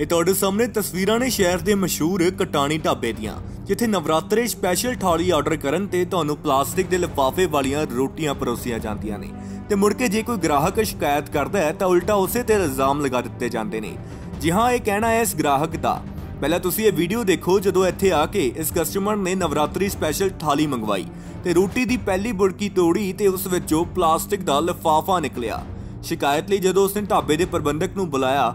ਇਹ ਤੁਹਾਡੇ ਸਾਹਮਣੇ ਤਸਵੀਰਾਂ ਨੇ ਸ਼ਹਿਰ ਦੇ ਮਸ਼ਹੂਰ ਕਟਾਣੀ ਢਾਬੇ ਦੀਆਂ, ਜਿੱਥੇ ਨਵਰਾਤਰੇ ਸਪੈਸ਼ਲ ਥਾਲੀ ਆਰਡਰ ਕਰਨ ਤੇ ਤੁਹਾਨੂੰ ਪਲਾਸਟਿਕ ਦੇ ਲਿਫਾਫੇ ਵਾਲੀਆਂ ਰੋਟੀਆਂ ਪਰੋਸੀਆਂ ਜਾਂਦੀਆਂ ਨੇ। ਤੇ ਮੁੜ ਕੇ ਜੇ ਕੋਈ ਗ੍ਰਾਹਕ ਸ਼ਿਕਾਇਤ ਕਰਦਾ ਹੈ, ਤਾਂ ਉਲਟਾ ਉਸੇ ਤੇ ਇਲਜ਼ਾਮ ਲਗਾ ਦਿੱਤੇ ਜਾਂਦੇ ਨੇ। ਜੀ ਹਾਂ, ਇਹ ਕਹਿਣਾ ਹੈ ਇਸ ਗ੍ਰਾਹਕ ਦਾ। ਪਹਿਲਾਂ ਤੁਸੀਂ ਇਹ ਵੀਡੀਓ ਦੇਖੋ, ਜਦੋਂ ਇੱਥੇ ਆ ਕੇ ਇਸ ਕਸਟਮਰ ਨੇ ਨਵਰਾਤਰੀ ਸਪੈਸ਼ਲ ਥਾਲੀ ਮੰਗਵਾਈ ਤੇ ਰੋਟੀ ਦੀ ਪਹਿਲੀ ਬੁਰਕੀ ਤੋੜੀ ਤੇ ਉਸ ਵਿੱਚੋਂ ਪਲਾਸਟਿਕ ਦਾ ਲਿਫਾਫਾ ਨਿਕਲਿਆ। ਸ਼ਿਕਾਇਤ ਲਈ ਜਦੋਂ ਉਸਨੇ ਢਾਬੇ ਦੇ ਪ੍ਰਬੰਧਕ ਨੂੰ ਬੁਲਾਇਆ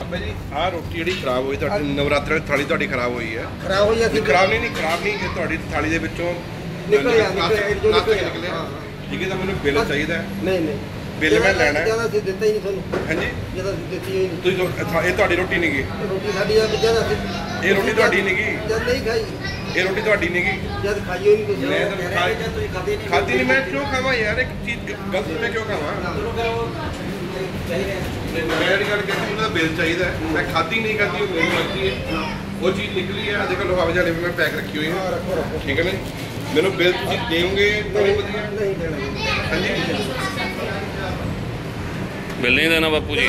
ਅੱਬਾ ਜੀ ਆ ਰੋਟੀ ਜਿਹੜੀ ਖਰਾਬ ਹੋਈ ਤੁਹਾਡੀ ਨਵਰਾਤਰੇ ਦੀ ਥਾਲੀ ਤੁਹਾਡੀ ਖਰਾਬ ਹੋਈ ਹੈ। ਖਰਾਬ ਹੋਈ ਅਸੀਂ ਖਰਾਬ ਨਹੀਂ ਨਹੀਂ ਖਰਾਬ ਨਹੀਂ ਕਿ ਤੁਹਾਡੀ ਥਾਲੀ ਦੇ ਵਿੱਚੋਂ ਨਿਕਲਿਆ ਨਿਕਲਿਆ ਠੀਕ ਹੈ ਤਾਂ ਮੈਨੂੰ ਬਿੱਲ ਚਾਹੀਦਾ ਨਹੀਂ ਨਹੀਂ। ਬਿੱਲ ਮੈਂ ਲੈਣਾ ਹੈ। ਜ਼ਿਆਦਾ ਅਸੀਂ ਦਿੱਤਾ ਹੀ ਨਹੀਂ ਤੁਹਾਨੂੰ। ਹਾਂਜੀ? ਜ਼ਿਆਦਾ ਅਸੀਂ ਦਿੱਤੀ ਹੀ ਨਹੀਂ। ਤੁਸੀਂ ਇਹ ਤੁਹਾਡੀ ਰੋਟੀ ਨਹੀਂ ਗਈ ਰੋਟੀ ਸਾਡੀ ਆ ਜ਼ਿਆਦਾ ਅਸੀਂ ਇਹ ਰੋਟੀ ਤੁਹਾਡੀ ਨਹੀਂ ਗਈ ਜਦ ਨਹੀਂ ਖਾਈ। ਇਹ ਰੋਟੀ ਤੁਹਾਡੀ ਨਹੀਂ ਗਈ ਜਦ ਖਾਈ ਹੋਈ ਤੁਸੀਂ। ਮੈਂ ਤਾਂ ਖਾਈ ਤੁਸੀਂ ਖਾਦੀ ਨਹੀਂ ਖਾਦੀ ਨਹੀਂ ਮੈਂ ਕਿਉਂ ਖਾਵਾਂ ਯਾਰ? ਇੱਕ ਚੀਜ਼ ਗਲਤ ਮੈਂ ਕਿਉਂ ਖਾਵਾਂ? ਮੈਂ ਜਿਹੜੀ ਗੱਲ ਕਹਿੰਦੀ ਉਹਨਾਂ ਬਿੱਲ ਚਾਹੀਦਾ ਹੈ। ਮੈਂ ਖਾਦੀ ਨਹੀਂ ਕਰਦੀ ਉਹ ਮੇਰੀ ਮਰਜ਼ੀ ਹੈ। ਉਹ ਚੀਜ਼ ਨਿਕਲੀ ਹੈ ਅੱਜ ਕੱਲ੍ਹ ਲਿਫਾਫੇ ਜਾਲੇ ਵਿੱਚ ਮੈਂ ਪੈਕ ਰੱਖੀ ਹੋਈ ਹੈ। ਠੀਕ ਹੈ ਨਾ ਮੈਨੂੰ ਬਿੱਲ ਤੁਸੀਂ ਦੇਵੋਗੇ ਤਾਂ ਉਹ ਵਧੀਆ। ਹਾਂਜੀ? ਬਿੱਲ ਨਹੀਂ ਦੇਣਾ ਬਾਪੂ ਜੀ।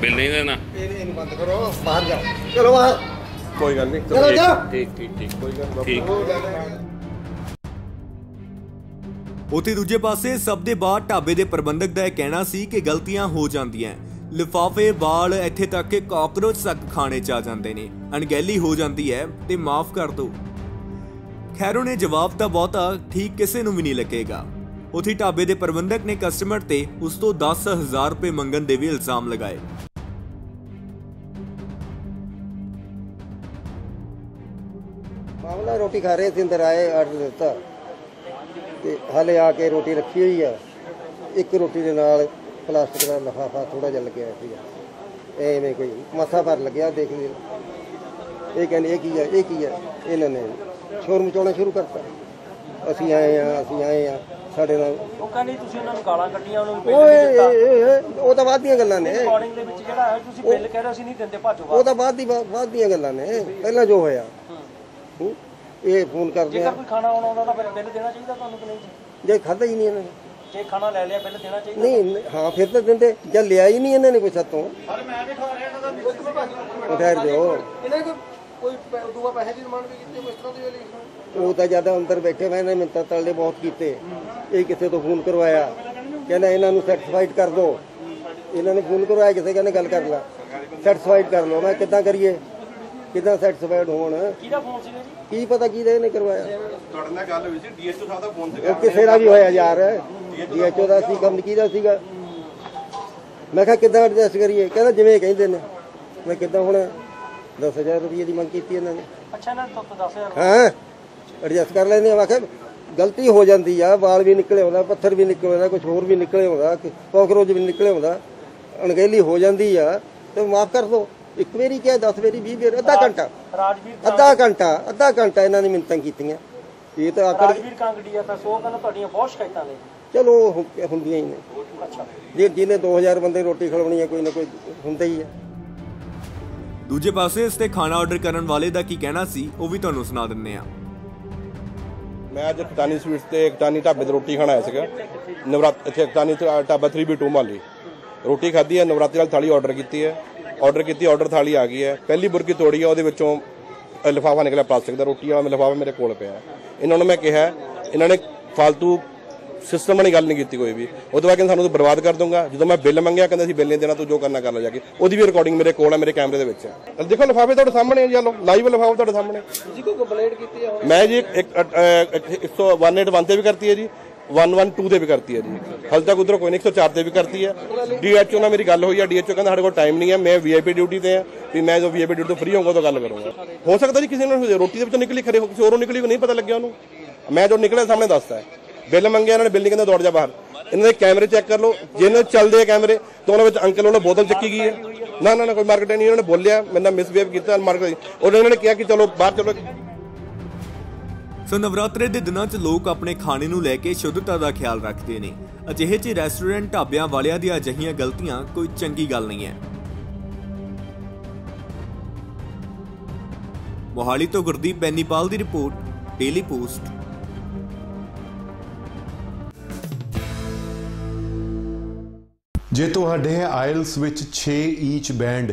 ਬਿੱਲ ਨਹੀਂ ਦੇਣਾ। ਇਹਨੂੰ ਬੰਦ ਕਰੋ ਬਾਹਰ ਜਾਓ। ਚਲੋ ਬਾਹਰ। ਕੋਈ ਗੱਲ ਨਹੀਂ ਠੀਕ ਠੀਕ ਠੀਕ ਕੋਈ ਗੱਲ ਨਹੀਂ। ਉਥੇ ਦੂਜੇ ਪਾਸੇ ਸਭ ਦੇ ਬਾਅਦ ਢਾਬੇ ਦੇ ਪ੍ਰਬੰਧਕ ਦਾ ਇਹ ਕਹਿਣਾ ਸੀ ਕਿ ਗਲਤੀਆਂ ਹੋ ਜਾਂਦੀਆਂ ਲਿਫਾਫੇ ਬਾਲ ਇੱਥੇ ਤੱਕ ਕਿ ਕਾਕਰੋਚ ਤੱਕ ਖਾਣੇ ਚ ਆ ਜਾਂਦੇ ਨੇ। ਅਣਗਹਿਲੀ ਹੋ ਜਾਂਦੀ ਹੈ ਤੇ ਮਾਫ ਕਰ ਦਿਓ। ਖੈਰੋ ਨੇ ਜਵਾਬ ਤਾਂ ਬਹੁਤਾ ਠੀਕ ਕਿਸੇ ਨੂੰ ਵੀ ਨਹੀਂ ਲੱਗੇਗਾ। ਉਥੇ ਢਾਬੇ ਦੇ ਪ੍ਰਬੰਧਕ ਨੇ ਕਸਟਮਰ ਤੇ ਉਸ ਤੋਂ 10000 ਰੁਪਏ ਮੰਗਣ ਦੇ ਵੀ ਇਲਜ਼ਾਮ ਲਗਾਏ। ਮਾਮਲਾ ਰੋਟੀ ਖਾ ਰਹੇ ਸੀ, ਅੰਦਰ ਆਏ ਆਰਡਰ ਦਿੱਤਾ। ਤੇ ਹਾਲੇ ਆ ਕੇ ਰੋਟੀ ਰੱਖੀ ਹੋਈ ਆ। ਇੱਕ ਰੋਟੀ ਦੇ ਨਾਲ ਪਲਾਸਟਿਕ ਦਾ ਲਿਫਾਫਾ ਥੋੜਾ ਜਿਹਾ ਲੱਗਿਆ ਸੀਗਾ। ਐਵੇਂ ਕੋਈ ਮੱਥਾ ਭਰ ਲੱਗਿਆ ਦੇਖ ਲਿਓ ਇਹ ਕਹਿੰਦੇ ਇਹ ਕੀ ਆ ਇਹ ਕੀ ਆ? ਇਹਨਾਂ ਨੇ ਸ਼ੋਰ ਮਚਾਉਣਾ ਸ਼ੁਰੂ ਕਰਤਾ। ਅਸੀਂ ਆਏ ਆ ਅਸੀਂ ਆਏ ਆ। ਸਾਡੇ ਨਾਲ ਉਹ ਕਹਿੰਦੇ ਤੁਸੀਂ ਉਹਨਾਂ ਨੂੰ ਗਾਲਾਂ ਕੱਢੀਆਂ ਉਹਨੂੰ ਬਿੱਲ ਏ, ਏ, ਉਹ ਤਾਂ ਬਾਅਦ ਦੀਆਂ ਗੱਲਾਂ ਨੇ। ਰਿਕਾਰਡਿੰਗ ਦੇ ਵਿੱਚ ਜਿਹੜਾ ਹੈ ਤੁਸੀਂ ਬਿੱਲ ਕਹਿ ਰਹੇ ਹੋ ਅਸੀਂ ਨਹੀਂ ਦਿੰਦੇ ਭਾਜੋ ਉਹ ਤਾਂ ਬਾਅਦ ਦੀ ਬਾਅਦ ਦੀਆਂ ਗੱਲਾਂ ਨੇ। ਪਹਿਲਾਂ ਜੋ ਹੋਇਆ। ਹੂੰ? ਇਹ ਫੋਨ ਕਰਦੇ ਜੇਕਰ ਆ। ਕੋਈ ਖਾਣਾ ਆਉਣਾ ਉਹਦਾ ਤਾਂ ਫਿਰ ਬਿੱਲ ਦੇਣਾ ਚਾਹੀਦਾ ਤੁਹਾਨੂੰ ਕਿ ਨਹੀਂ ਜੀ? ਜੇ ਖਾਦਾ ਹੀ ਨਹੀਂ ਇਹਨਾਂ ਨੇ। ਜੇ ਖਾਣਾ ਲੈ ਲਿਆ ਬਿੱਲ ਦੇਣਾ ਚਾਹੀਦਾ? ਨਹੀਂ ਹਾਂ ਫਿਰ ਤਾਂ ਦਿੰਦੇ। ਜਾਂ ਲਿਆ ਹੀ ਨਹੀਂ ਇਹਨਾਂ ਨੇ ਕੋਈ ਸਾਤੋਂ। ਉਹ ਠਹਿਰ ਦਿਓ ਇਹਨਾਂ ਕੋਈ ਕੋਈ ਦੂਆ ਪੈਸੇ ਦੀ ਡਿਮਾਂਡ ਵੀ ਕੀਤੀ ਕੋਈ ਇਸ ਤਰ੍ਹਾਂ ਦੀ ਵਾਲੀ? ਉਹ ਤਾਂ ਜ਼ਿਆਦਾ ਅੰਦਰ ਬੈਠੇ ਮੈਂ ਨੇ ਮਿੰਤਾਂ ਤਲਦੇ ਬਹੁਤ ਕੀਤੇ। ਇਹ ਕਿਸੇ ਤੋਂ ਫੋਨ ਕਰਵਾਇਆ। ਕਹਿੰਦਾ ਇਹਨਾਂ ਨੂੰ ਸੈਟੀਸਫਾਈਡ ਕਰ ਦਿਓ ਇਹਨਾਂ ਨੇ ਫੋਨ ਕਰਵਾਇਆ ਕਿਸੇ ਕਹਿੰਦੇ ਗੱਲ ਕਰ ਲੈ। ਸੈਟੀਸਫਾਈਡ ਕਰ ਲਓ। ਮੈਂ ਕਿੱਦਾਂ ਕਰੀਏ? ਕਿੱਦਾਂ ਸੈਟੀਸਫਾਈਡ ਹੋਣ? ਕਿਹਦਾ ਫੋਨ ਸੀਗਾ ਜੀ? ਕੀ ਪਤਾ ਕਿਹਦੇ ਇਹਨੇ ਕਰਵਾਇਆ? ਤੁਹਾਡੇ ਨਾਲ ਗੱਲ ਹੋਈ ਸੀ ਡੀਐਸਓ ਸਾਹਿਬ ਦਾ ਫੋਨ ਉਹ ਕਿਸੇ ਦਾ ਵੀ ਹੋਇਆ ਯਾਰ। ਡੀਐਚਓ ਦਾ ਸੀ ਕੰਮ ਕਿਹਦਾ ਸੀਗਾ? ਮੈਂ ਕਿਹਾ ਕਿੱਦਾਂ ਐਡਜਸਟ ਕਰੀਏ? ਕਹਿੰਦਾ ਜਿਵੇਂ ਕਹਿੰਦੇ ਨੇ। ਮੈਂ ਕਿੱਦਾਂ ਹੁਣ 10000 ਰੁਪਏ ਦੀ ਮੰਗ ਕੀਤੀ ਇਹਨਾਂ ਨੇ। ਅੱਛਾ ਇਹਨਾਂ ਤੋਂ 10000 ਹਾਂ? ਐਡਜਸਟ ਕਰ ਲੈਂਦੇ ਆ। ਕਿਹਾ ਗਲਤੀ ਹੋ ਜਾਂਦੀ ਆ। ਵਾਲ ਵੀ ਨਿਕਲੇ ਆਉਂਦਾ ਪੱਥਰ ਵੀ ਨਿਕਲੇ ਆਉਂਦਾ ਕੁਝ ਹੋਰ ਵੀ ਨਿਕਲੇ ਆਉਂਦਾ ਕੋਕਰੋਚ ਵੀ ਨਿਕਲੇ ਆਉਂਦਾ। ਅਣਗਹਿਲੀ ਹੋ ਜਾਂਦੀ ਆ। ਤੇ ਮਾਫ ਕਰ ਦੋ। ਇੱਕ ਵਾਰੀ ਕਿਹਾ 10 ਵਾਰੀ 20 ਵਾਰੀ ਅੱਧਾ ਘੰਟਾ। ਰਾਜਵੀਰ ਅੱਧਾ ਘੰਟਾ ਅੱਧਾ ਘੰਟਾ ਇਹਨਾਂ ਨੇ ਮਿੰਤਾਂ ਕੀਤੀਆਂ। ਇਹ ਤਾਂ ਆਕੜ ਰਾਜਵੀਰ ਕਾਂਗੜੀ ਆ ਤਾਂ ਸੋ ਕਹਿੰਦਾ ਤੁਹਾਡੀਆਂ ਬਹੁਤ ਸ਼ਿਕਾਇਤਾਂ ਨੇ। ਚਲੋ ਹੁ- ਹੁੰਦੀਆਂ ਹੀ ਨੇ। ਅੱਛਾ। ਜੇ ਜਿਹਨੇ 2000 ਬੰਦੇ ਰੋਟੀ ਖਵਾਉਣੀ ਹੈ ਕੋਈ ਨਾ ਕੋਈ ਹੁੰਦਾ ਹੀ ਹੈ। ਦੂਜੇ ਪਾਸੇ ਇਸ ਤੇ ਖਾਣਾ ਆਰਡਰ ਕਰਨ ਵਾਲੇ ਦਾ ਕੀ ਕਹਿਣਾ ਸੀ ਉਹ ਵੀ ਤੁਹਾਨੂੰ ਸੁਣਾ ਦਿੰਨੇ ਆ ਮੈਂ ਅੱਜ ਕਟਾਨੀ ਸਵੀਟਸ ਤੇ ਕਟਾਨੀ ਢਾਬੇ ਤੇ ਰੋਟੀ ਖਾਣ ਆਇਆ ਸੀਗਾ। ਨਵਰਾਤ ਇੱਥੇ ਕਟਾਨੀ ਢਾਬਾ 3B2 ਮਾਲੀ ਰੋਟੀ ਖਾਧੀ ਹੈ ਨਵਰਾਤਰੀ ਵਾਲੀ ਥਾਲੀ ਆਰਡਰ ਕੀਤੀ ਹੈ। ਆਰਡਰ ਕੀਤੀ ਆਰਡਰ ਥਾਲੀ ਆ ਗਈ ਹੈ। ਪਹਿਲੀ ਬੁਰਕੀ ਤੋੜੀ ਹੈ ਉਹਦੇ ਵਿੱਚੋਂ ਲਿਫਾਫਾ ਨਿਕਲਿਆ ਪਲਾਸਟਿਕ ਦਾ ਰੋਟੀ ਵਾਲਾ ਲਿਫਾਫਾ ਮੇਰੇ ਕੋਲ ਪਿਆ ਇਹਨਾਂ ਨੂੰ ਮੈਂ ਕਿਹਾ ਇਹਨਾਂ ਨੇ ਫालतू ਸਿਸਟਮ ਵਾਲੀ ਗੱਲ ਨਹੀਂ ਕੀਤੀ ਕੋਈ ਵੀ। ਉਹ ਤੋਂ ਬਾਅਦ ਕਹਿੰਦੇ ਸਾਨੂੰ ਤੂੰ ਬਰਬਾਦ ਕਰ ਦੂੰਗਾ ਜਦੋਂ ਮੈਂ ਬਿੱਲ ਮੰਗਿਆ ਕਹਿੰਦੇ ਸੀ ਬਿੱਲ ਨਹੀਂ ਦੇਣਾ ਤੂੰ ਜੋ ਕਰਨਾ ਕਰ ਲੈ ਜਾ ਕੇ। ਉਹਦੀ ਵੀ ਰਿਕਾਰਡਿੰਗ ਮੇਰੇ ਕੋਲ ਹੈ ਮੇਰੇ ਕੈਮਰੇ ਦੇ ਵਿੱਚ ਹੈ। ਦੇਖੋ ਲਿਫਾਫੇ ਤੁਹਾਡੇ ਸਾਹਮਣੇ ਹੈ ਜੀ ਲੋ ਲਾਈਵ ਲਿਫਾਫਾ ਤੁਹਾਡੇ ਸਾਹਮਣੇ। ਤੁਸੀਂ ਕੋਈ ਕੰਪਲੇਂਟ ਕੀਤੀ ਆ? ਮੈਂ ਜੀ ਇੱਕ 101 ਤੇ ਵੀ ਕਰਤੀ ਹੈ ਜੀ। 112 ਤੇ ਵੀ ਕਰਤੀ ਹੈ ਜੀ। ਹਾਲ ਤੱਕ ਉਧਰ ਕੋਈ ਨਹੀਂ 104 ਤੇ ਵੀ ਕਰਤੀ ਹੈ। ਡੀਐਚਓ ਨਾਲ ਮੇਰੀ ਗੱਲ ਹੋਈ ਹੈ ਡੀਐਚਓ ਕਹਿੰਦਾ ਸਾਡੇ ਕੋਲ ਟਾਈਮ ਨਹੀਂ ਹੈ, ਮੈਂ ਵੀਆਈਪੀ ਡਿਊਟੀ ਤੇ ਹਾਂ। ਵੀ ਮੈਂ ਜੋ ਵੀਆਈਪੀ ਡਿਊਟੀ ਤੋਂ ਫ੍ਰੀ ਹੋਊਂਗਾ ਤਾਂ ਗੱਲ ਕਰੂੰਗਾ। ਹੋ ਸਕਦਾ ਜੀ ਕਿਸੇ ਨੂੰ ਰੋਟੀ ਦੇ ਵਿੱਚੋਂ ਨਿਕਲੀ ਖਰੇ ਹੋ, ਕਿਸੇ ਹੋਰੋਂ ਨਿਕਲੀ ਕੋਈ ਨਹੀਂ ਪਤਾ ਲੱਗਿਆ ਉਹਨੂੰ। ਮੈਂ ਜੋ ਨਿਕਲਿਆ ਸਾਹਮਣੇ ਦੱਸਦਾ ਬਿੱਲ ਮੰਗਿਆ ਇਹਨਾਂ ਨੇ, ਬਿੱਲ ਨਹੀਂ ਕਹਿੰਦਾ ਦੌੜ ਜਾ ਬਾਹਰ। ਇਹਨਾਂ ਦੇ ਕੈਮਰੇ ਚੈੱਕ ਕਰ ਲਓ, ਜਿਹਨਾਂ ਚੱਲਦੇ ਆ ਕੈਮਰੇ, ਤਾਂ ਉਹਨਾਂ ਵਿੱਚ ਅੰਕਲ ਉਹਨਾਂ ਬੋਤਲ ਚੱਕੀ ਗਈ ਹੈ। ਨਾ ਨਾ ਨਾ, ਕੋਈ ਮਾਰਕੀਟ ਨਹੀਂ, ਉਹਨਾਂ ਨੇ ਬੋਲਿਆ ਮੇਰੇ ਨਾਲ ਮਿਸਬੀਹੇਵ ਕੀਤਾ ਮਾਰਕੀਟ ਉਹਨਾਂ ਨੇ ਕਿਹਾ ਕਿ ਚਲੋ ਬਾਹਰ ਚਲੋ ਸੋ ਨਵਰਾਤਰੇ ਦੇ ਦਿਨਾਂ 'ਚ ਲੋਕ ਆਪਣੇ ਖਾਣੇ ਨੂੰ ਲੈ ਕੇ ਸ਼ੁੱਧਤਾ ਦਾ ਖਿਆਲ ਰੱਖਦੇ ਨੇ। ਅਜਿਹੇ 'ਚ ਰੈਸਟੋਰੈਂਟ ਢਾਬਿਆਂ ਵਾਲਿਆਂ ਦੀਆਂ ਅਜਿਹੀਆਂ ਗਲਤੀਆਂ ਕੋਈ ਚੰਗੀ ਗੱਲ ਨਹੀਂ ਹੈ। ਮੋਹਾਲੀ ਤੋਂ ਗੁਰਦੀਪ ਬੈਨੀਪਾਲ ਦੀ ਰਿਪੋਰਟ, ਡੇਲੀ ਪੋਸਟ। ਜੇ ਤੁਹਾਡੇ ਆਇਲਸ ਵਿੱਚ 6 ਈਚ ਬੈਂਡ